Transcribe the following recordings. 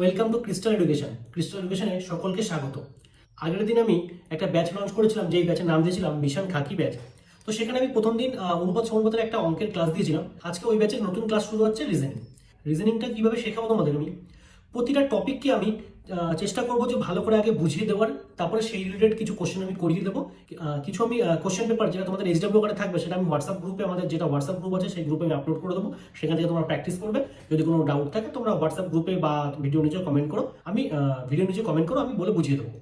Welcome to crystal education crystal এডুকেশনে সকলকে স্বাগত। আগের দিন আমি একটা ব্যাচ লঞ্চ করেছিলাম, যেই ব্যাচের নাম দিয়েছিলাম মিশন খাকি ব্যাচ তো সেখানে আমি প্রথম দিন অনুপাত সমানুপাতের একটা অঙ্কের ক্লাস দিয়েছিলাম। আজকে ওই ব্যাচের নতুন ক্লাস শুরু হচ্ছে রিজনিং রিজনিংটা কীভাবে শেখাবো তোমাদের আমি? প্রতিটা টপিককে আমি চেষ্টা করব যে ভালো করে আগে বুঝিয়ে দেওয়ার। তারপরে সেই রিলেটেড কিছু কোশ্চেন আমি করিয়ে দেবো। কিছু আমি কোশ্চেন পেপার যেটা তোমাদের এইচডাব্লিউ কার্ডে থাকবে, সেটা আমি হোয়াটসঅ্যাপ গ্রুপে আমাদের যেটা হোয়াটসঅ্যাপ গ্রুপ আছে, সেই গ্রুপে আমি আপলোড করে দেবো। সেখান থেকে তোমরা প্র্যাকটিস করবে। যদি কোনো ডাউট থাকে, তোমরা হোয়াটসঅ্যাপ গ্রুপে বা ভিডিও নিচে কমেন্ট করো। আমি ভিডিও নিচে কমেন্ট করো, আমি বলে বুঝিয়ে দেবো।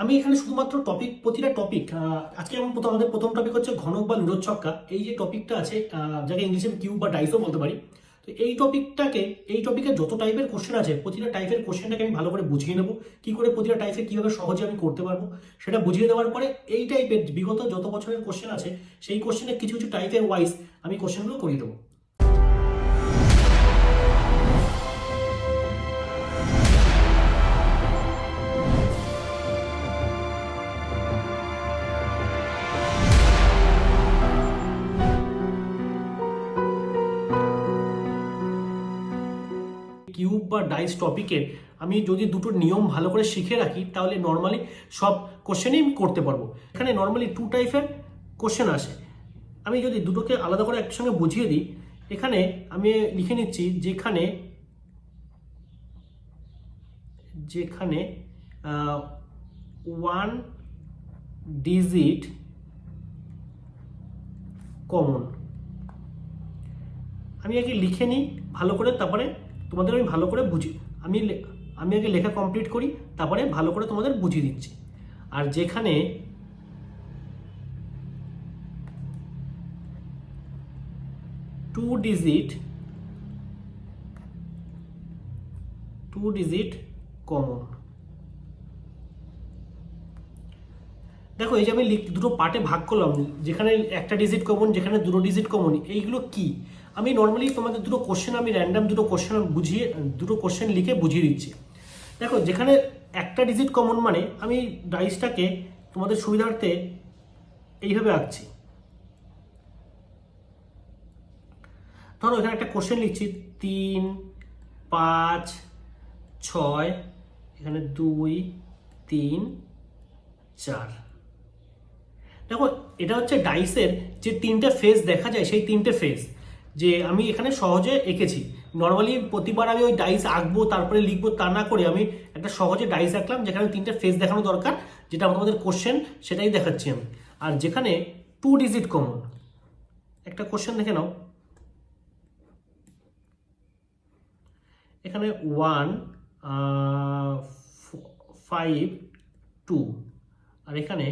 আমি এখানে শুধুমাত্র টপিক প্রতিটা টপিক আজকে আমি প্রথম, আমাদের প্রথম টপিক হচ্ছে ঘনক বা লুডোর ছক্কা। এই যে টপিকটা আছে যাকে ইংলিশে কিউ বা ডাইসও বলতে পারি। তো এই টপিকটাকে এই টপিকে যত টাইপের কোশ্চেন আছে, প্রতিটা টাইপের কোশ্চেনটাকে আমি ভালো করে বুঝিয়ে নেব, কি করে প্রতিটা টাইপে কীভাবে সহজে আমি করতে পারব, সেটা বুঝিয়ে দেওয়ার পরে এই টাইপের বিগত যত বছরের কোশ্চেন আছে, সেই কোশ্চেনের কিছু কিছু টাইপের ওয়াইজ আমি কোশ্চেনগুলো করিয়ে দেবো। বা ডাইস টপিকের আমি যদি দুটো নিয়ম ভালো করে শিখে রাখি, তাহলে নর্মালি সব কোশ্চেনই আমি করতে পারব। এখানে নর্মালি টু টাইপের কোশ্চেন আসে। আমি যদি দুটোকে আলাদা করে একসঙ্গে বুঝিয়ে দিই, এখানে আমি লিখে নিচ্ছি যেখানে যেখানে ওয়ান ডিজিট কমন আমি আগে লিখে নিই, ভালো করে তারপরে তোমাদের আমি ভালো করে বুঝি, আমি আমি আগে লেখা কমপ্লিট করি, তারপরে ভালো করে তোমাদের বুঝিয়ে দিচ্ছি। আর যেখানে two digit two digit common দেখো, এই যে আমি দুটো পার্টে ভাগ করলাম, যেখানে একটা ডিজিট কমন যেখানে দুটো ডিজিট কমন এইগুলো কি? আমি নর্মালি তোমাদের দুটো কোশ্চেন আমি র্যান্ডাম দুটো কোশ্চেন বুঝিয়ে, দুটো কোশ্চেন লিখে বুঝিয়ে দিচ্ছি। দেখো, যেখানে একটা ডিজিট কমন মানে আমি ডাইসটাকে তোমাদের সুবিধার্থে এইভাবে আঁকছি। ধরো, এখানে একটা কোশ্চেন লিখছি, তিন, পাঁচ, ছয়, এখানে দুই, তিন, চার। দেখো, এটা হচ্ছে ডাইসের যে তিনটে ফেজ দেখা যায়, সেই তিনটে ফেজ যে আমি এখানে সহজে এঁকেছি। নর্মালি প্রতিবার আমি ওই ডাইস আঁকবো, তারপরে লিখব, তা না করে আমি একটা সহজে ডাইস আঁকলাম, যেখানে তিনটে ফেস দেখানো দরকার, যেটা আমাদের কোশ্চেন সেটাই দেখাচ্ছি আমি। আর যেখানে টু ডিজিট কমন একটা কোশ্চেন দেখে নাও। এখানে ওয়ান ফাইভ টু আর এখানে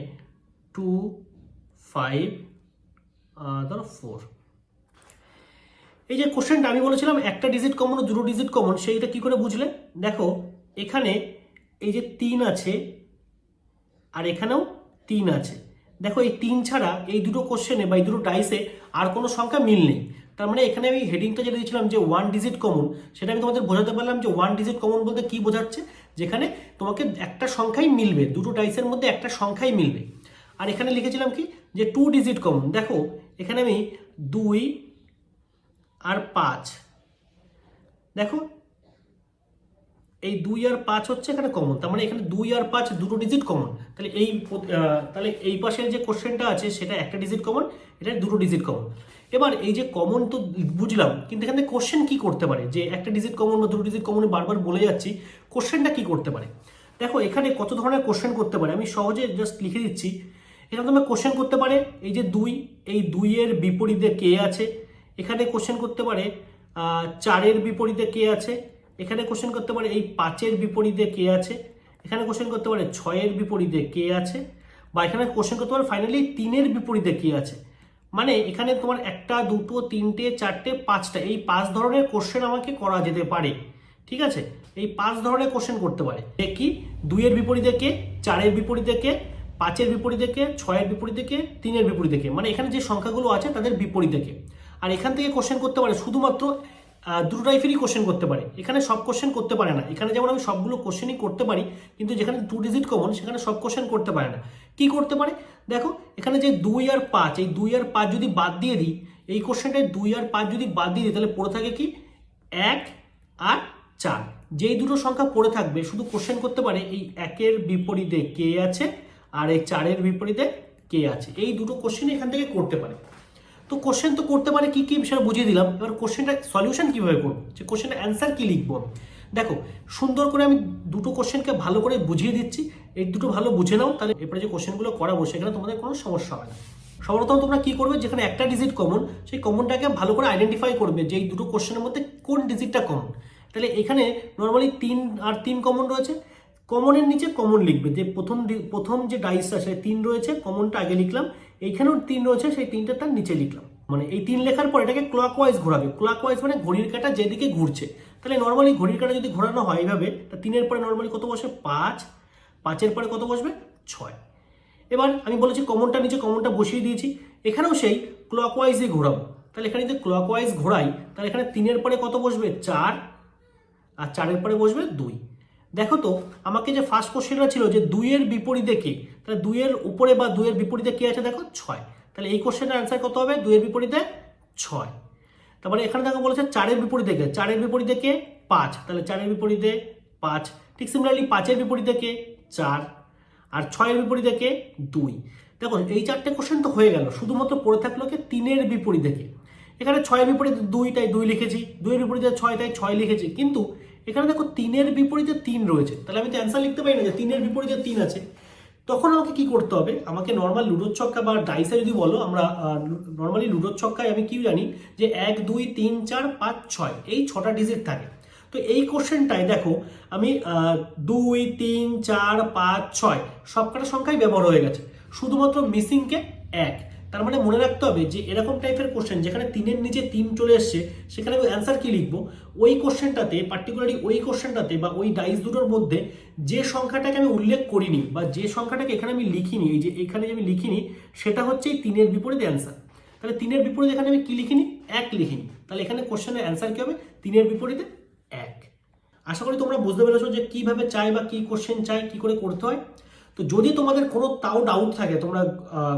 টু ফাইভ ধরো ফোর এই যে কোশ্চেনটা আমি বলেছিলাম, একটা ডিজিট কমন ও দুটো ডিজিট কমন সেইটা কি করে বুঝলে? দেখো, এখানে এই যে তিন আছে আর এখানেও তিন আছে। দেখো, এই তিন ছাড়া এই দুটো কোশ্চেনে বা এই দুটো ডাইসে আর কোনো সংখ্যা মিল নেই। তার মানে এখানে আমি হেডিংটা যেটা দিয়েছিলাম যে ওয়ান ডিজিট কমন সেটা আমি তোমাদের বোঝাতে পারলাম যে ওয়ান ডিজিট কমন বলতে কি বোঝাচ্ছে? যেখানে তোমাকে একটা সংখ্যাই মিলবে, দুটো ডাইসের মধ্যে একটা সংখ্যাই মিলবে। আর এখানে লিখেছিলাম কি? যে টু ডিজিট কমন দেখো, এখানে আমি দুই আর পাঁচ। দেখো, এই দুই আর পাঁচ হচ্ছে এখানে কমন তার মানে এখানে দুই আর পাঁচ দুটো ডিজিট কমন তাহলে এই তাহলে এই পাশের যে কোশ্চেনটা আছে, সেটা একটা ডিজিট কমন এটা দুটো ডিজিট কমন এবার এই যে কমন তো বুঝলাম, কিন্তু এখানে কোশ্চেন কি করতে পারে? যে একটা ডিজিট কমন বা দুটো ডিজিট কমন বারবার বলে যাচ্ছি কোশ্চেনটা কি করতে পারে? দেখো, এখানে কত ধরনের কোশ্চেন করতে পারে? আমি সহজে জাস্ট লিখে দিচ্ছি। এখানে তোমার কোশ্চেন করতে পারে, এই যে দুই, এই দুইয়ের বিপরীতে কে আছে? এখানে কোশ্চেন করতে পারে চারের বিপরীতে কে আছে? এখানে কোশ্চেন করতে পারে, এই পাঁচের বিপরীতে কে আছে? এখানে কোশ্চেন করতে পারে, ছয়ের বিপরীতে কে আছে? বা এখানে কোশ্চেন করতে পারে ফাইনালি তিনের বিপরীতে কে আছে? মানে এখানে তোমার একটা, দুটো, তিনটে, চারটে, পাঁচটা, এই পাঁচ ধরনের কোশ্চেন আমাকে করা যেতে পারে। ঠিক আছে? এই পাঁচ ধরনের কোশ্চেন করতে পারে। কি? দুইয়ের বিপরীতে কে? চারের বিপরীতে কে? পাঁচের বিপরীতে কে? ছয়ের বিপরীতে কে? তিনের বিপরীতে কে? মানে এখানে যে সংখ্যাগুলো আছে, তাদের বিপরীতে কে? আর এখান থেকে কোশ্চেন করতে পারে, শুধুমাত্র দুটো টাইপেরই কোশ্চেন করতে পারে। এখানে সব কোশ্চেন করতে পারে না। এখানে যেমন আমি সবগুলো কোশ্চেনই করতে পারি, কিন্তু যেখানে টু ডিজিট কমন সেখানে সব কোশ্চেন করতে পারে না। কি করতে পারে? দেখো, এখানে যে দুই আর পাঁচ, এই দুই আর পাঁচ যদি বাদ দিয়ে দিই, এই কোশ্চেনটায় দুই আর পাঁচ যদি বাদ দিয়ে দিই, তাহলে পড়ে থাকে কি? এক আর চার। যেই দুটো সংখ্যা পড়ে থাকবে, শুধু কোশ্চেন করতে পারে, এই একের বিপরীতে কে আছে, আর এই চারের বিপরীতে কে আছে। এই দুটো কোশ্চেন এখান থেকে করতে পারে। তো কোশ্চেন তো করতে পারে কি কি বিষয় বুঝিয়ে দিলাম। এবার কোশ্চেনটা সলিউশন কীভাবে করব? যে কোশ্চেনের অ্যান্সার কী লিখব দেখো, সুন্দর করে আমি দুটো কোশ্চেনকে ভালো করে বুঝিয়ে দিচ্ছি। এই দুটো ভালো বুঝে নাও, তাহলে এরপরে যে কোশ্চেনগুলো করাবো, সেখানে তোমাদের কোনো সমস্যা হবে না। সর্বপ্রথম তোমরা কি করবে? যেখানে একটা ডিজিট কমন সেই কমনটাকে ভালো করে আইডেন্টিফাই করবে যে এই দুটো কোশ্চেনের মধ্যে কোন ডিজিটটা কমন তাহলে এখানে নর্মালি তিন আর তিন কমন রয়েছে। কমনের নিচে কমন লিখবে। যে প্রথম প্রথম যে ডাইসটা সে তিন রয়েছে কমনটা আগে লিখলাম। এইখানেও তিন রয়েছে, সেই তিনটা তার নিচে লিখলাম। মানে এই তিন লেখার পর এটাকে ক্লক ওয়াইজ ঘোরাবে। ক্লক ওয়াইজ মানে ঘড়ির কাঁটা যেদিকে ঘুরছে। তাহলে নর্মালি ঘড়ির কাঁটা যদি ঘোরানো হয় এইভাবে, তা তিনের পরে নর্মালি কত বসে পাঁচ। পাঁচের পরে কত বসবে? ছয়। এবার আমি বলেছি কমনটা নিচে কমনটা বসিয়ে দিয়েছি। এখানেও সেই ক্লক ওয়াইজই ঘোরাবো। তাহলে এখানে যদি ক্লক ওয়াইজ ঘোরাই, তাহলে এখানে তিনের পরে কত বসবে? চার। আর চারের পরে বসবে দুই। দেখো তো, আমাকে যে ফার্স্ট কোশ্চেনটা ছিল যে দুইয়ের বিপরীতে কে? তাহলে দুইয়ের উপরে বা দুইয়ের বিপরীতে কে আছে দেখো? ছয়। তাহলে এই কোশ্চেনের অ্যান্সার কত হবে? দুইয়ের বিপরীতে ছয়। তারপরে এখানে দেখো বলেছে চারের বিপরীতে কে? চারের বিপরীতে কে? পাঁচ। তাহলে চারের বিপরীতে পাঁচ। ঠিক সিমিলারলি পাঁচের বিপরীতে কে? চার। আর ছয়ের বিপরীতে কে? দুই। দেখো, এই চারটে কোশ্চেন তো হয়ে গেল। শুধুমাত্র পড়ে থাকল কে? তিনের বিপরীতে কে? এখানে ছয়ের বিপরীতে দুই তাই দুই লিখেছি। দুইয়ের বিপরীতে ছয় তাই ছয় লিখেছি। কিন্তু এখানে দেখো তিনের বিপরীতে তিন রয়েছে। তাহলে আমি তো অ্যান্সার লিখতে পারি না যে তিনের বিপরীতে তিন আছে। তখন আমাকে কি করতে হবে? আমাকে নর্মাল লুডোর ছক্কা বা ডাইসে যদি বলো, আমরা নর্মালি লুডোর ছক্কায় আমি কি জানি যে এক, দুই, তিন, চার, পাঁচ, ছয়, এই ছটা ডিজিট থাকে। তো এই কোশ্চেনটায় দেখো, আমি দুই, তিন, চার, পাঁচ, ছয়, সবকটা সংখ্যাই ব্যবহার হয়ে গেছে। শুধুমাত্র মিসিংকে এক। তার মানে মনে রাখতে হবে যে এরকম টাইপের কোশ্চেন যেখানে তিনের নিচে তিন চলে এসছে, সেখানে আমি অ্যান্সার কি লিখব? ওই কোশ্চেনটাতে পার্টিকুলারলি ওই কোশ্চেনটাতে বা ওই ডাইস দুটোর মধ্যে যে সংখ্যাটাকে আমি উল্লেখ করিনি বা যে সংখ্যাটাকে এখানে আমি লিখিনি, এই যে এখানে যে আমি লিখিনি, সেটা হচ্ছে এই তিনের বিপরীতে অ্যান্সার তাহলে তিনের বিপরীতে এখানে আমি কি লিখিনি? এক লিখিনি। তাহলে এখানে কোশ্চেনের অ্যান্সার কি হবে? তিনের বিপরীতে এক। আশা করি তোমরা বুঝতে পেরেছ যে কীভাবে চাই বা কী কোশ্চেন চাই কী করে করতে হয়। তো যদি তোমাদের কোনো তাও ডাউট থাকে, তোমরা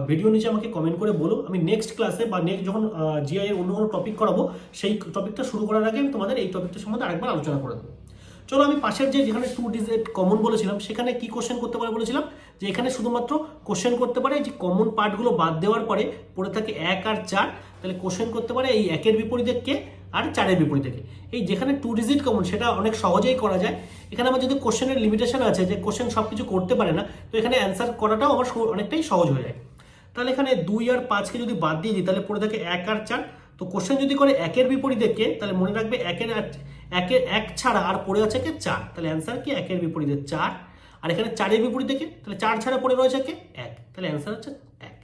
ভিডিও নিচে আমাকে কমেন্ট করে বলো। আমি নেক্সট ক্লাসে বা নেক্সট যখন জিআই এর অন্য কোনো টপিক করাবো, সেই টপিকটা শুরু করার আগে আমি তোমাদের এই টপিকটা সম্বন্ধে আরেকবার আলোচনা করে দেবো। চলো আমি পাশের যে, যেখানে টু ডিজিট কমন বলেছিলাম, সেখানে কি কোশ্চেন করতে পারে বলেছিলাম? যে এখানে শুধুমাত্র কোশ্চেন করতে পারে, যে কমন পার্টগুলো বাদ দেওয়ার পরে পড়ে থাকে এক আর চার। তাহলে কোশ্চেন করতে পারে এই একের বিপরীতে কে? আর চারের বিপরীতে এই যেখানে টু ডিজিট কমন সেটা অনেক সহজেই করা যায়। এখানে আমার যদি কোশ্চেনের লিমিটেশন আছে, যে কোশ্চেন সব কিছু করতে পারে না, তো এখানে অ্যান্সার করাটাও আমার অনেকটাই সহজ হয়ে যায়। তাহলে এখানে দুই আর পাঁচকে যদি বাদ দিয়ে দিই, তাহলে পড়ে থাকে এক আর চার। তো কোশ্চেন যদি করে একের বিপরীতে কে, তাহলে মনে রাখবে একের একের এক ছাড়া আর পড়ে আছে কে চার। তাহলে অ্যান্সার কি? একের বিপরীতে চার। আর এখানে চারের বিপরীতে কে? তাহলে চার ছাড়া পড়ে রয়েছে কে? এক। তাহলে অ্যান্সার হচ্ছে এক।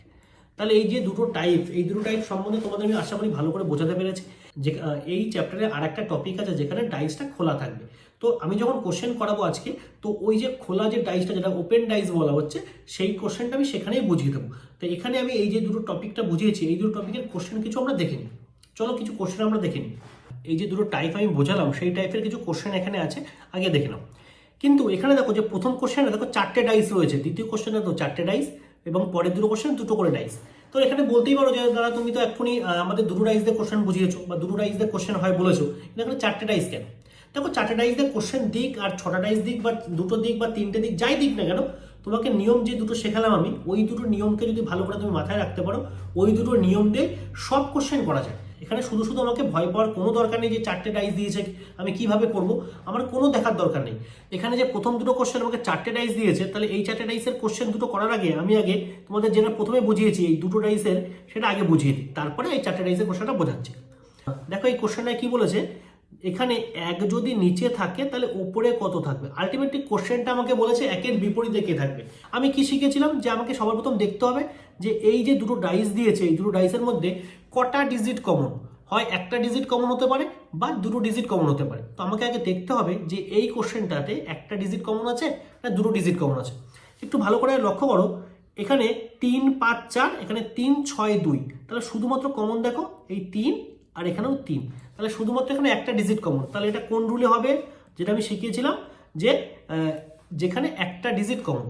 তাহলে এই যে দুটো টাইপ এই দুটো টাইপ সম্বন্ধে তোমাদের আমি আশা করি ভালো করে বোঝাতে পেরেছি। যে এই চ্যাপ্টারে আর একটা টপিক আছে যেখানে ডাইসটা খোলা থাকবে। তো আমি যখন কোশ্চেন করাবো আজকে, তো ওই যে খোলা যে ডাইসটা যেটা ওপেন ডাইস বলা হচ্ছে, সেই কোশ্চেনটা আমি সেখানেই বুঝিয়ে দেবো। তো এখানে আমি এই যে দুটো টপিকটা বুঝিয়েছি, এই দুটো টপিকের কোশ্চেন কিছু আমরা দেখে নিই। চলো কিছু কোশ্চেন আমরা দেখে নিই। এই যে দুটো টাইপ আমি বোঝালাম, সেই টাইপের কিছু কোশ্চেন এখানে আছে, আগে দেখে নাও। কিন্তু এখানে দেখো যে প্রথম কোশ্চেনে দেখো চারটে ডাইস রয়েছে, দ্বিতীয় কোশ্চেনে তো চারটে ডাইস এবং পরের দুটো কোশ্চেন দুটো করে ডাইস তো এখানে বলতেই পারো যে, দাদা, তুমি তো এক্ষুনি আমাদের দুটো রাইজদের কোশ্চেন বুঝিয়েছো, বা দুটো রাইজদের কোশ্চেন হয় বলেছ। কিন্তু এখানে চারটে রাইজ কেন? দেখো, চারটে রাইজদের কোশ্চেন দিক আর ছটা রাইজ দিক বা দুটো দিক বা তিনটে দিক, যাই দিক না কেন, তোমাকে নিয়ম যে দুটো শেখালাম আমি, ওই দুটো নিয়মকে যদি ভালো করে তুমি মাথায় রাখতে পারো, ওই দুটো নিয়ম দিয়ে সব কোশ্চেন করা যায়। এখানে শুধু শুধু আমাকে ভয় পাওয়ার কোনো দরকার নেই যে চারটে ডাইস দিয়েছে, আমি কীভাবে করব? আমার কোনো দেখার দরকার নেই। এখানে যে প্রথম দুটো কোশ্চেন আমাকে চারটে ডাইস দিয়েছে, তাহলে এই চারটে ডাইসের কোশ্চেন দুটো করার আগে আমি আগে তোমাদের যেটা প্রথমে বুঝিয়েছি, এই দুটো ডাইসের সেটা আগে বুঝিয়ে দিই। তারপরে এই চারটে ডাইসের কোশ্চেনটা বোঝাচ্ছি। দেখো এই কোশ্চেনটা কি বলেছে? এখানে এক যদি নিচে থাকে, তাহলে উপরে কত থাকবে? আলটিমেটলি কোশ্চেনটা আমাকে বলেছে একের বিপরীতে কে থাকবে। আমি কি শিখেছিলাম? যে আমাকে সবার প্রথম দেখতে হবে যে এই যে দুটো ডাইস দিয়েছে, এই দুটো ডাইসের মধ্যে কটা ডিজিট কমন হয় একটা ডিজিট কমন হতে পারে বা দুটো ডিজিট কমন হতে পারে। তো আমাকে আগে দেখতে হবে যে এই কোশ্চেনটাতে একটা ডিজিট কমন আছে না দুটো ডিজিট কমন আছে। একটু ভালো করে লক্ষ্য করো, এখানে তিন, পাঁচ, চার, এখানে তিন, ছয়, দুই। তাহলে শুধুমাত্র কমন দেখো, এই তিন আর এখানেও তিন। তাহলে শুধুমাত্র এখানে একটা ডিজিট কমন তাহলে এটা কোন রুলে হবে? যেটা আমি শিখিয়েছিলাম যে যেখানে একটা ডিজিট কমন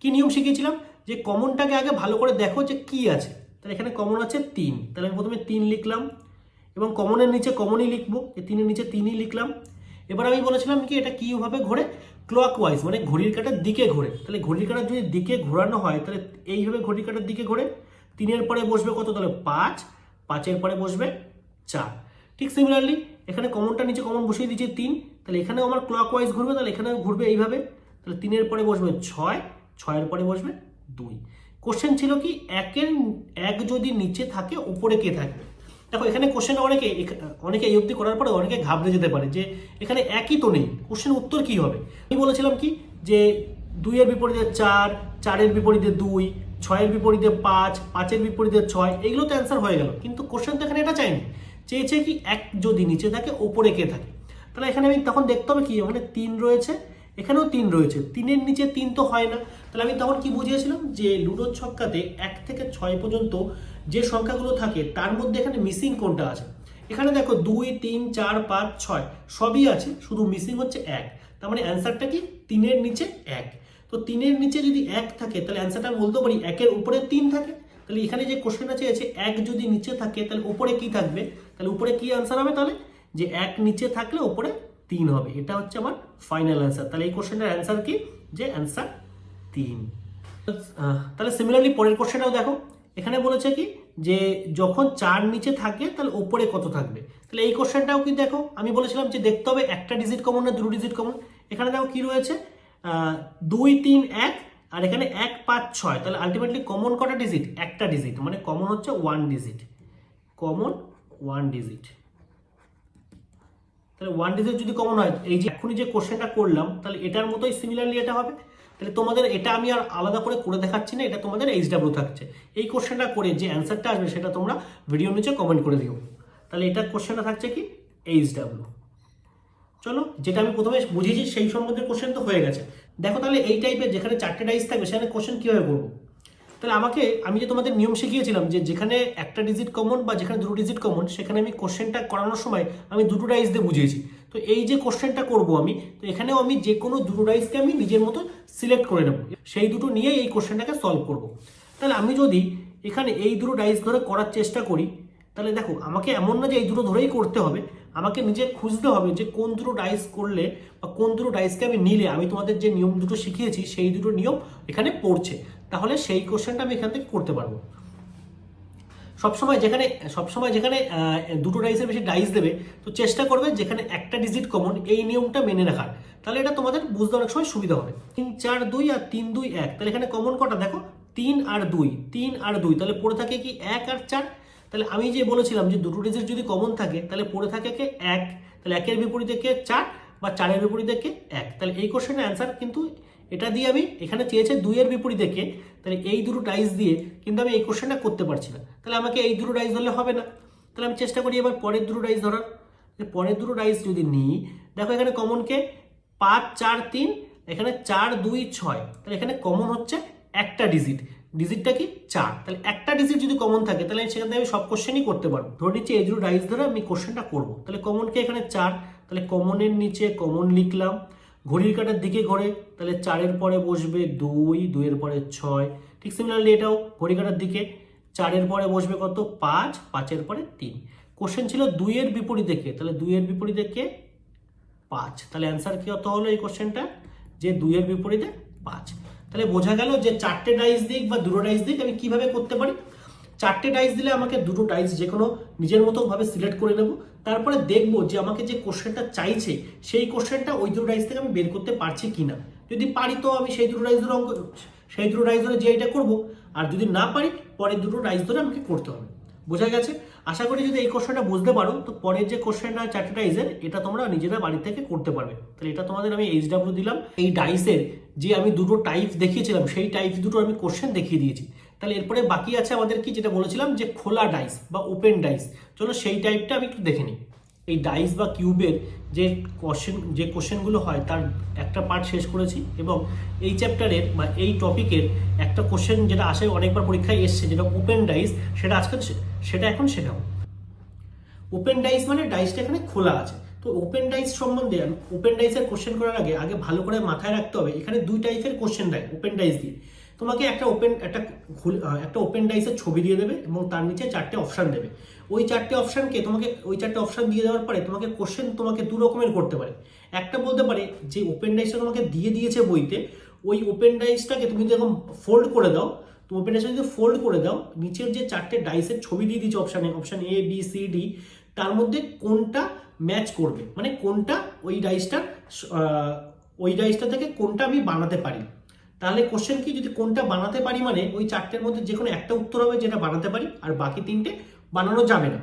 কি নিয়ম শিখিয়েছিলাম? যে কমনটাকে আগে ভালো করে দেখো যে কি আছে। তাহলে এখানে কমন আছে তিন। তাহলে আমি প্রথমে তিন লিখলাম এবং কমনের নিচে কমনই লিখব। তিনের নিচে তিনই লিখলাম। এবার আমি বলেছিলাম কি, এটা কীভাবে ঘোরে? ক্লক ওয়াইজ মানে ঘড়ির কাঁটার দিকে ঘোরে। তাহলে ঘড়ির কাঁটার যদি দিকে ঘোরানো হয়, তাহলে এইভাবে ঘড়ির কাঁটার দিকে ঘোরে। তিনের পরে বসবে কত? তাহলে পাঁচ। পাঁচের পরে বসবে চার। ঠিক সিমিলারলি এখানে কমনটা নিচে কমন বসিয়ে দিয়েছি তিন, তাহলে এখানেও আমার ক্লক ওয়াইজ ঘুরবে, তাহলে এখানেও ঘুরবে এইভাবে, তাহলে তিনের পরে বসবে ছয়, ছয়ের পরে বসবে দুই। কোশ্চেন ছিল কি, একের, এক যদি নিচে থাকে, উপরে কে থাকবে? দেখো, এখানে কোশ্চেন অনেকে অনেকে এই অবধি করার পরে অনেকে ঘাবড়ে যেতে পারে যে, এখানে একই তো নেই কোশ্চেন উত্তর কি হবে? আমি বলেছিলাম কি, যে দুইয়ের বিপরীতে চার, চারের বিপরীতে দুই, ছয়ের বিপরীতে পাঁচ, পাঁচের বিপরীতে ছয় এগুলো তো অ্যান্সার হয়ে গেল। কিন্তু কোশ্চেন তো এখানে এটা চাইনি। চেয়েছে কি এক যদি নিচে থাকে, ওপরে কে থাকে? তাহলে এখানে আমি তখন দেখতে হবে কি ওখানে তিন রয়েছে, এখানেও তিন রয়েছে। তিনের নিচে তিন তো হয় না। তাহলে আমি তখন কি বুঝিয়েছিলাম যে লুডোর ছক্কাতে এক থেকে ছয় পর্যন্ত যে সংখ্যাগুলো থাকে, তার মধ্যে এখানে মিসিং কোনটা আছে? এখানে দেখো দুই, তিন, চার, পাঁচ, ছয়, সবই আছে, শুধু মিসিং হচ্ছে এক। তার মানে অ্যান্সারটা কি? তিনের নিচে এক। তো তিনের নিচে যদি এক থাকে, তাহলে অ্যান্সারটা বলতে পারি একের উপরে তিন থাকে। তাহলে এখানে যে কোশ্চেনটা চেয়েছে, এক যদি নিচে থাকে, তাহলে উপরে কি থাকবে? তাহলে উপরে কি অ্যান্সার হবে তাহলে? যে এক নিচে থাকলে উপরে তিন হবে। এটা হচ্ছে আমার ফাইনাল অ্যান্সার তাহলে এই কোশ্চেনটার অ্যান্সার কি? যে অ্যান্সার তিন। তাহলে সিমিলারলি পরের কোশ্চেনটাও দেখো। এখানে বলেছে কি? যে যখন চার নিচে থাকে, তাহলে ওপরে কত থাকবে? তাহলে এই কোশ্চেনটাও কি দেখো? আমি বলেছিলাম যে দেখতে হবে একটা ডিজিট কমন না দুটো ডিজিট কমন এখানে দেখো কি রয়েছে? দুই, তিন, এক আর এখানে এক পাঁচ ছয়, তাহলে আলটিমেটলি কমন কটা ডিজিট একটা ডিজিট মানে কমন হচ্ছে one digit common one digit তাহলে ওয়ান ডিজিট যদি কমন হয়, এই যে এখনই যে কোশ্চেনটা করলাম, তাহলে এটার মতোই সিমিলারলি এটা হবে? তাহলে তোমাদের এটা আমি আর আলাদা করে করে দেখাচ্ছি না, এটা তোমাদের এইচ ডাব্লিউ থাকছে। এই কোশ্চেনটা করে যে অ্যান্সারটা আসবে, সেটা তোমরা ভিডিও নিচে কমেন্ট করে দিও। তাহলে এটা কোশ্চেনটা থাকছে কি? এইচ ডাব্লিউ চলো, যেটা আমি প্রথমে বুঝিয়েছি সেই সম্বন্ধে কোশ্চেন তো হয়ে গেছে। দেখো তাহলে এই টাইপের যেখানে চারটে ডাইস থাকবে, সেখানে কোশ্চেন কীভাবে করব? তাহলে আমাকে, আমি যে তোমাদের নিয়ম শিখিয়েছিলাম যে যেখানে একটা ডিজিট কমন বা যেখানে দুটো ডিজিট কমন সেখানে আমি কোশ্চেনটা করানোর সময় আমি দুটো ডাইস দিয়ে বুঝিয়েছি। তো এই যে কোশ্চেনটা করব আমি, তো এখানেও আমি যে কোনো দুটো ডাইসকে আমি নিজের মতো সিলেক্ট করে নেব। সেই দুটো নিয়ে এই কোশ্চেনটাকে সলভ করব। তাহলে আমি যদি এখানে এই দুটো ডাইস ধরে করার চেষ্টা করি, তাহলে দেখো, আমাকে এমন না যে এই দুটো ধরেই করতে হবে আমাকে নিজে খুঁজতে হবে যে কোন দুটো ডাইস করলে বা কোন দুটো ডাইসকে আমি নিলে। আমি তোমাদের যে নিয়ম দুটো শিখিয়েছি, সেই দুটো নিয়ম এখানে পড়ছে। তাহলে সেই কোশ্চেনটা আমি এখান থেকে করতে পারব। সবসময় যেখানে সবসময় যেখানে দুটো ডাইসের বেশি ডাইস দেবে, তো চেষ্টা করবে যেখানে একটা ডিজিট কমন এই নিয়মটা মেনে রাখার। তাহলে এটা তোমাদের বুঝতে অনেক সময় সুবিধা হবে। তিন, চার, দুই আর তিন, দুই, এক। তাহলে এখানে কমন কটা? দেখো, তিন আর দুই, তিন আর দুই। তাহলে পড়ে থাকে কি এক আর চার? তাহলে আমি যে বলেছিলাম যে দুটো ডিজিট যদি কমন থাকে, তাহলে পড়ে থাকে কে এক? তাহলে একের বিপরীতে কে চার বা চারের বিপরীতে কে এক? তাহলে এই কোশ্চেনের অ্যান্সার কিন্তু এটা দিয়ে আমি এখানে চেয়েছে দুইয়ের বিপরীতে কে, তাহলে এই দুটো ডাইস দিয়ে কিন্তু আমি এই কোশ্চেনটা করতে পারছি না। তাহলে আমাকে এই দুটো ডাইস ধরলে হবে না। তাহলে আমি চেষ্টা করি এবার পরের দুটো ডাইস ধরার। পরের দুটো ডাইস যদি নিই, দেখো এখানে কমন কে পাঁচ, চার, তিন, এখানে চার, দুই, ছয়, তাহলে এখানে কমন হচ্ছে একটা ডিজিট ডিজিটটা কি? চার। তাহলে একটা ডিজিট যদি কমন থাকে, তাহলে সেখান থেকে আমি সব কোশ্চেনই করতে পারব। ধরে নিচ্ছি দুটো ডাইস ধরে আমি কোশ্চেনটা করব। তাহলে কমন কে এখানে চার? তাহলে কমনের নিচে কমন লিখলাম। ঘড়ির কাটার দিকে ঘোরে, তাহলে চারের পরে বসবে দুই, দুইয়ের পরে ছয়। ঠিক সিমিলারলি এটাও ঘড়ি কাটার দিকে। চারের পরে বসবে কত? পাঁচ, পাঁচের পরে তিন। কোশ্চেন ছিল দুইয়ের বিপরীতে কে? তাহলে দুইয়ের বিপরীতে কে? পাঁচ। তাহলে অ্যান্সার কি অত হলো এই কোশ্চেনটা যে দুইয়ের বিপরীতে পাঁচ। তাহলে বোঝা গেল যে চারটে ডাইস দিক বা দুটো ডাইস দিক আমি কীভাবে করতে পারি? চারটে ডাইস দিলে আমাকে দুটো ডাইস যে কোনো নিজের মতো ভাবে সিলেক্ট করে নেব। তারপরে দেখব যে আমাকে যে কোশ্চেনটা চাইছে, সেই কোশ্চেনটা ওই দুটো ডাইস থেকে আমি বের করতে পারছি কিনা। যদি পারি তো আমি সেই দুটো ডাইস ধরে অঙ্ক, সেই দুটো ডাইস ধরে যে এটা করব, আর যদি না পারি, পরের দুটো ডাইস ধরে আমাকে করতে হবে। বোঝা গেছে? আশা করি যদি এই কোশ্চেনটা বুঝতে পারো, তো পরের যে কোশ্চেনটা চারটে ডাইসের এটা তোমরা নিজেরা বাড়ি থেকে করতে পারবে। তাহলে এটা তোমাদের আমি এইচ ডাব্লিউ দিলাম। এই ডাইসের যে আমি দুটো টাইপ দেখিয়েছিলাম, সেই টাইপ দুটো আমি কোশ্চেন দেখিয়ে দিয়েছি। তাহলে এরপরে বাকি আছে আমাদের কি যেটা বলেছিলাম যে খোলা ডাইস বা ওপেন ডাইস চলো সেই টাইপটা আমি একটু দেখে নিই। এই ডাইস বা কিউবের যে কোশ্চেন যে কোশ্চেনগুলো হয়, তার একটা পার্ট শেষ করেছি এবং এই চ্যাপ্টারের বা এই টপিকের একটা কোশ্চেন যেটা আসে অনেকবার পরীক্ষায় এসছে, যেটা ওপেন ডাইস সেটা আজকে, সেটা এখন শেখাবো। ওপেন ডাইস মানে ডাইসটা এখানে খোলা আছে। তো ওপেন ডাইস সম্বন্ধে ওপেন ডাইসের কোশ্চেন করার আগে আগে ভালো করে মাথায় রাখতে হবে। এখানে দুই টাইপের কোশ্চেন দেয় ওপেন ডাইস দিয়ে। তোমাকে একটা ওপেন একটা একটা ওপেন ডাইসের ছবি দিয়ে দেবে এবং তার নিচে চারটে অপশান দেবে। ওই চারটে অপশানকে তোমাকে ওই চারটে অপশান দিয়ে দেওয়ার পরে তোমাকে কোশ্চেন তোমাকে দু রকমের করতে পারে। একটা বলতে পারে যে ওপেন ডাইসটা তোমাকে দিয়ে দিয়েছে বইতে, ওই ওপেন ডাইসটাকে তুমি যখন ফোল্ড করে দাও, তো ওপেন ডাইসটা যদি ফোল্ড করে দাও, নিচের যে চারটে ডাইসের ছবি দিয়ে দিচ্ছে অপশানে option A B C D তার মধ্যে কোনটা ম্যাচ করবে। মানে কোনটা ওই ডাইসটার ওই ডাইসটা থেকে কোনটা আমি বানাতে পারি। তাহলে কোশ্চেন কি, যদি কোনটা বানাতে পারি মানে ওই চারটের মধ্যে যে কোনো একটা উত্তর হবে যেটা বানাতে পারি, আর বাকি তিনটে বানানো যাবে না।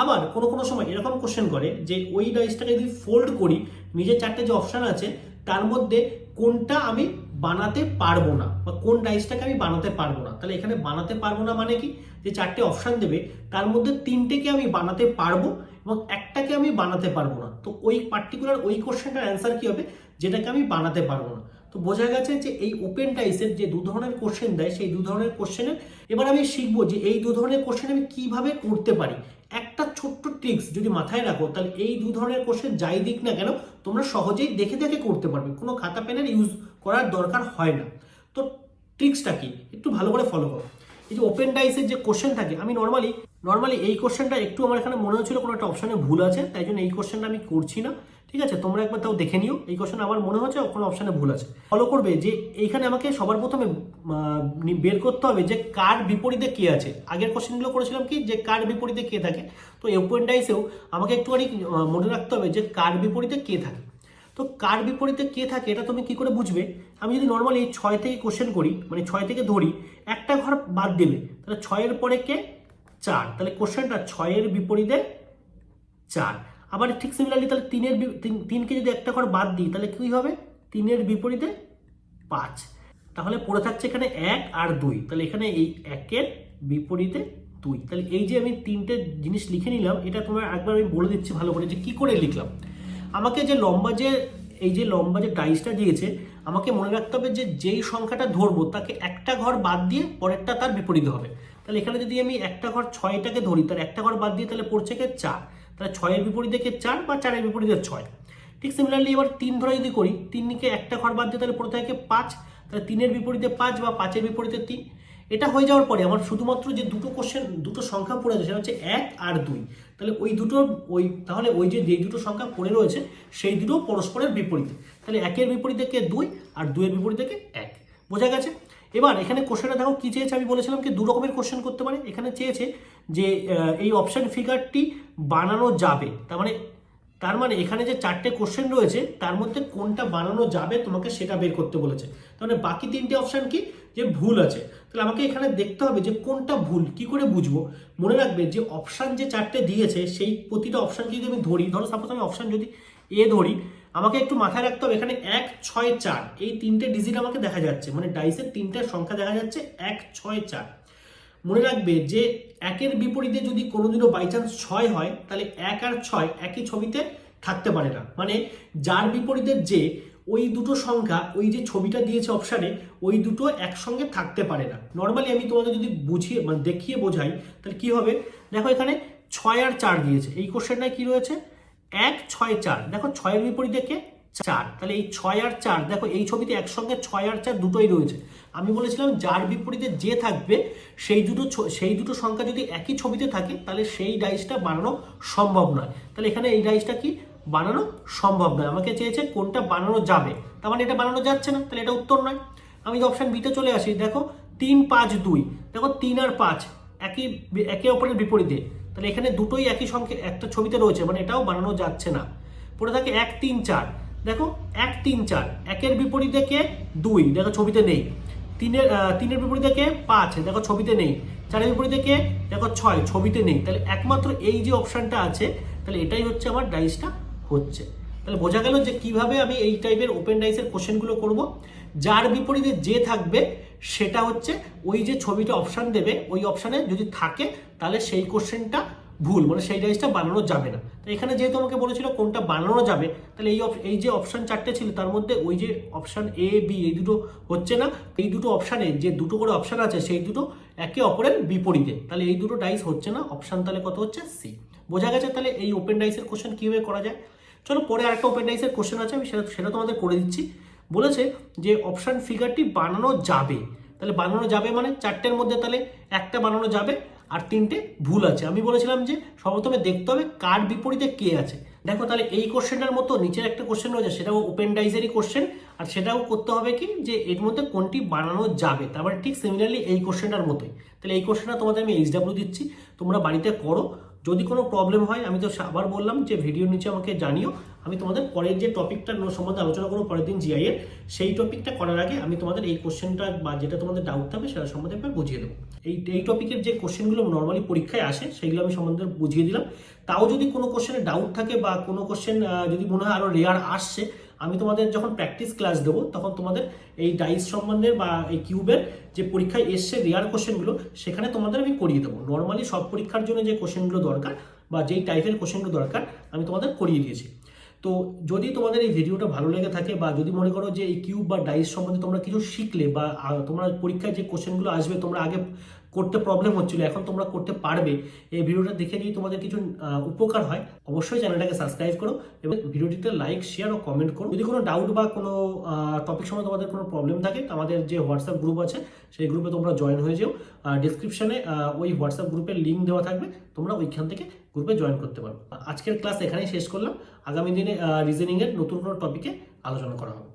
আবার কোনো কোনো সময় এরকম কোশ্চেন করে যে ওই ডাইসটাকে যদি ফোল্ড করি, নিজের চারটে যে অপশান আছে, তার মধ্যে কোনটা আমি বানাতে পারব না, বা কোন ডাইসটাকে আমি বানাতে পারব না। তাহলে এখানে বানাতে পারব না মানে কি? যে চারটে অপশান দেবে, তার মধ্যে তিনটেকে আমি বানাতে পারব এবং একটাকে আমি বানাতে পারব না। তো ওই পার্টিকুলার ওই কোশ্চেনটার অ্যান্সার কি হবে? যেটাকে আমি বানাতে পারব না। তো বোঝা গেছে যে এই ওপেন টাইসের যে দু ধরনের কোশ্চেন দেয়, সেই দু ধরনের কোশ্চেনের এবার আমি শিখব যে এই দু ধরনের কোশ্চেন আমি কীভাবে করতে পারি। একটা ছোট্ট ট্রিক্স যদি মাথায় রাখো, তাহলে এই দু ধরনের কোশ্চেন যাই দিক না কেন, তোমরা সহজেই দেখে দেখে করতে পারবে। কোনো খাতা পেনের ইউজ করার দরকার হয় না। তো ট্রিক্সটা কি? একটু ভালো করে ফলো করো। এই যে ওপেন ডাইসের যে কোশ্চেন থাকে, আমি নর্মালি নর্মালি এই কোশ্চেনটা একটু আমার এখানে মনে হচ্ছিল কোনো একটা অপশনে ভুল আছে, তাই জন্য এই কোশ্চেনটা আমি করছি না। ঠিক আছে? তোমরা একবার তাও দেখে নিও। এই কোশ্চেন আমার মনে হচ্ছে কোনো অপশনে ভুল আছে। ফলো করবে যে এইখানে আমাকে সবার প্রথমে বের করতে হবে যে কার বিপরীতে কে আছে। আগের কোশ্চেনগুলো করেছিলাম কি? যে কার বিপরীতে কে থাকে। তো ওপেন আমাকে একটুখানি মনে রাখতে হবে যে কার বিপরীতে কে থাকে। তো কার বিপরীতে কে থাকে এটা তুমি কি করে বুঝবে? আমি যদি নর্মালি ছয় থেকে কোশ্চেন করি মানে ছয় থেকে ধরি, একটা ঘর বাদ দিলে, তাহলে ছয়ের পরে কে? চার। তাহলে কোশ্চেনটা ছয়ের বিপরীতে চার। আবার ঠিক সিমিলারলি তাহলে তিনের তিনকে যদি একটা ঘর বাদ দিই, তাহলে কি হবে? তিনের বিপরীতে পাঁচ। তাহলে পড়ে থাকছে এখানে এক আর দুই। তাহলে এখানে এই একের বিপরীতে দুই। তাহলে এই যে আমি তিনটে জিনিস লিখে নিলাম, এটা তোমার একবার আমি বলে দিচ্ছি ভালো করে যে কি করে লিখলাম। আমাকে যে লম্বা যে, এই যে লম্বা যে ডাইসটা দিয়েছে, আমাকে মনে রাখতে হবে যে যেই সংখ্যাটা ধরবো, তাকে একটা ঘর বাদ দিয়ে পরেরটা তার বিপরীতে হবে। তাহলে এখানে যদি আমি একটা ঘর ছয়টাকে ধরি তার একটা ঘর বাদ দিয়ে তাহলে পড়ছে কে চার। তাহলে ছয়ের বিপরীতে কে চার বা চারের বিপরীতে ছয়। ঠিক সিমিলারলি এবার তিন ধরে যদি করি, তিনকে একটা ঘর বাদ দিয়ে তাহলে পড়ে থাকে পাঁচ, তাহলে তিনের বিপরীতে পাঁচ বা পাঁচের বিপরীতে তিন। এটা হয়ে যাওয়ার পরে আমার শুধুমাত্র যে দুটো কোশ্চেন দুটো সংখ্যা পড়ে আছে, সেটা হচ্ছে এক আর দুই। তাহলে ওই দুটো, ওই, তাহলে ওই যে যেই দুটো সংখ্যা পড়ে রয়েছে, সেই দুটো পরস্পরের বিপরীতে। তাহলে একের বিপরীতে কে দুই আর দুইয়ের বিপরীতে কে এক। বোঝা গেছে? এবার এখানে কোশ্চেনটা দেখো, কি চেয়েছে আমি বলেছিলাম কি দু রকমের কোশ্চেন করতে পারে। এখানে চেয়েছে যে এই অপশান ফিগারটি বানানো যাবে। তার মানে তার মানে এখানে যে চারটে কোশ্চেন রয়েছে, তার মধ্যে কোনটা বানানো যাবে তোমাকে সেটা বের করতে বলেছে। তাহলে বাকি তিনটে অপশান কি? যে ভুল আছে। তাহলে আমাকে এখানে দেখতে হবে যে কোনটা ভুল, কি করে বুঝব? মনে রাখবে যে অপশান যে চারটে দিয়েছে, সেই প্রতিটা অপশনকে যদি আমি ধরি, ধরো সাপোজ আমি অপশন যদি এ ধরি আমাকে একটু মাথায় রাখতে হবে, এখানে এক, ছয়, চার। এই তিনটে ডিজিট আমাকে দেখা যাচ্ছে মানে ডাইসের তিনটে সংখ্যা দেখা যাচ্ছে, এক, ছয়, চার। মনে রাখবে যে একের বিপরীতে যদি কোনোদিনও বাই চান্স ছয় হয়, তাহলে এক আর ছয় একই ছবিতে থাকতে পারে না। মানে যার বিপরীতে যে ওই দুটো সংখ্যা, ওই যে ছবিটা দিয়েছে অপশানে ওই দুটো একসঙ্গে থাকতে পারে না। নর্মালি আমি তোমাদের যদি বুঝিয়ে মানে দেখিয়ে বোঝাই, তাহলে কি হবে? দেখো এখানে ছয় আর চার দিয়েছে। এই কোশ্চেনটায় কি রয়েছে? এক, ছয়, চার। দেখো ছয়ের বিপরীতে কে? চার। তাহলে এই ছয় আর চার, দেখো এই ছবিতে একসঙ্গে ছয় আর চার দুটোই রয়েছে। আমি বলেছিলাম যার বিপরীতে যে থাকবে, সেই দুটো সেই দুটো সংখ্যা যদি একই ছবিতে থাকে, তাহলে সেই ডাইসটা বানানো সম্ভব নয়। তাহলে এখানে এই ডাইসটা কি? বানানো সম্ভব নয়। আমাকে চেয়েছে কোনটা বানানো যাবে। তার মানে এটা বানানো যাচ্ছে না, তাহলে এটা উত্তর নয়। আমি অপশন বিতে চলে আসি, দেখো তিন, পাঁচ, দুই। দেখো তিন আর পাঁচ, একই, একে অপরের বিপরীতে। তাহলে এখানে দুটোই একই সংখ্যা, একটা ছবিতে রয়েছে মানে এটাও বানানো যাচ্ছে না। পড়ে থাকে এক তিন চার। দেখো, এক তিন চার, একের বিপরীতে কে? দুই। দেখো, ছবিতে নেই। তিনের তিনের বিপরীতে কে? পাঁচ। দেখো, ছবিতে নেই। চারের বিপরীতে কে? দেখো, ছয়। ছবিতে নেই। তাহলে একমাত্র এই যে অপশানটা আছে, তাহলে এটাই হচ্ছে আমার ডাইসটা হচ্ছে। তাহলে বোঝা গেল যে কীভাবে আমি এই টাইপের ওপেন ডাইসের কোশ্চেনগুলো করব। যার বিপরীতে যে থাকবে সেটা হচ্ছে ওই যে ছবিটা অপশান দেবে, ওই অপশানে যদি থাকে, তাহলে সেই কোশ্চেনটা ভুল মানে সেই ডাইসটা বানানো যাবে না। তো এখানে যেহেতু আমাকে বলেছিল কোনটা বানানো যাবে, তাহলে এই এই যে অপশান চারটে ছিল, তার মধ্যে ওই যে অপশান এ বি এই দুটো হচ্ছে না, এই দুটো অপশানে যে দুটো করে অপশান আছে, সেই দুটো একে অপরের বিপরীতে। তাহলে এই দুটো ডাইস হচ্ছে না অপশান তাহলে কত হচ্ছে? সি বোঝা গেছে তাহলে এই ওপেন ডাইসের কোশ্চেন কীভাবে করা যায়? চলো পরে আরেকটা ওপেন ডাইসের কোশ্চেন আছে, আমি সেটা সেটা তোমাদের করে দিচ্ছি। বলেছে যে অপশান ফিগারটি বানানো যাবে। তাহলে বানানো যাবে মানে চারটের মধ্যে তাহলে একটা বানানো যাবে আর তিনটে ভুল আছে। আমি বলেছিলাম যে সর্বপ্রথমে দেখতে হবে কার বিপরীতে কে আছে। দেখো তাহলে এই কোশ্চেনটার মতো নিচের একটা কোশ্চেন রয়েছে, সেটাও ওপেন ডাইজেরই কোশ্চেন আর সেটাও করতে হবে কি যে এর মধ্যে কোনটি বানানো যাবে। তারপরে ঠিক সিমিলারলি এই কোশ্চেনটার মতোই। তাহলে এই কোশ্চেনটা তোমাদের আমি এইচডাব্লিউ দিচ্ছি, তোমরা বাড়িতে করো। যদি কোনো প্রবলেম হয়, আমি তো আবার বললাম যে ভিডিওর নিচে আমাকে জানিও। আমি তোমাদের পরের যে টপিকটা সম্বন্ধে আলোচনা করব, পরের দিন জিআই এর সেই টপিকটা করার আগে আমি তোমাদের এই কোশ্চেনটা বা যেটা তোমাদের ডাউট থাকবে সেটা সম্বন্ধে একবার বুঝিয়ে দেবো। এই এই টপিকের যে কোশ্চেনগুলো নর্মালি পরীক্ষায় আসে, সেইগুলো আমি সম্বন্ধে বুঝিয়ে দিলাম। তাও যদি কোনো কোশ্চেনে ডাউট থাকে বা কোনো কোশ্চেন যদি মনে হয় আরও রেয়ার আসছে আমি তোমাদের যখন প্র্যাকটিস ক্লাস দেবো, তখন তোমাদের এই ডাইস সম্বন্ধে বা এই কিউবের যে পরীক্ষায় এসছে রেয়ার কোশ্চেনগুলো সেখানে তোমাদের আমি করিয়ে দেবো। নর্মালি সব পরীক্ষার জন্য যে কোশ্চেনগুলো দরকার বা যেই টাইপের কোশ্চেনগুলো দরকার, আমি তোমাদের করিয়ে দিয়েছি। তো যদি তোমাদের এই ভিডিওটা ভালো লেগে থাকে বা যদি মনে করো যে এই কিউব বা ডাইস সম্বন্ধে তোমরা কিছু শিখলে বা তোমরা পরীক্ষায় যে কোশ্চেনগুলো আসবে, তোমরা আগে করতে প্রবলেম হচ্ছিল, এখন তোমরা করতে পারবে। এই ভিডিওটা দেখে যদি তোমাদের কিছু উপকার হয়, অবশ্যই চ্যানেলটাকে সাবস্ক্রাইব করো এবং ভিডিওটিতে লাইক শেয়ার ও কমেন্ট করো। যদি কোনো ডাউট বা কোনো টপিক সময় তোমাদের কোনো প্রবলেম থাকে আমাদের যে হোয়াটসঅ্যাপ গ্রুপ আছে, সেই গ্রুপে তোমরা জয়েন হয়ে যাও। ডিসক্রিপশনে ওই হোয়াটসঅ্যাপ গ্রুপের লিঙ্ক দেওয়া থাকবে, তোমরা ওইখান থেকে গ্রুপে জয়েন করতে পারো। আজকের ক্লাস এখানেই শেষ করলাম। আগামী দিনে রিজনিংয়ের নতুন কোনো টপিকে আলোচনা করা হবে।